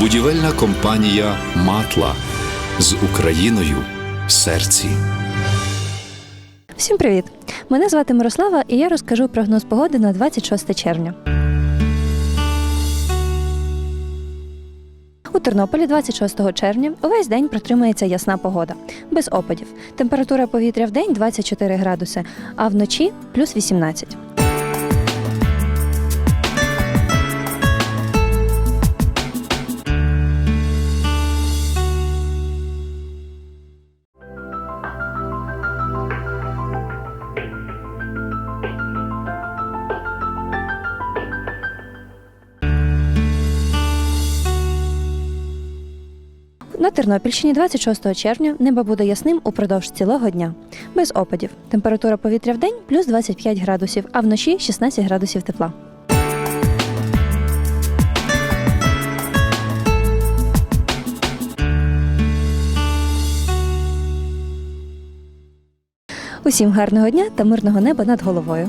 Будівельна компанія Матла з Україною в серці. Всім привіт! Мене звати Мирослава, і я розкажу прогноз погоди на 26 червня. У Тернополі 26 червня увесь день протримається ясна погода, без опадів. Температура повітря в день 24 градуси, а вночі плюс 18. На Тернопільщині 26 червня небо буде ясним упродовж цілого дня, без опадів. Температура повітря в день плюс 25 градусів, а вночі 16 градусів тепла. Усім гарного дня та мирного неба над головою.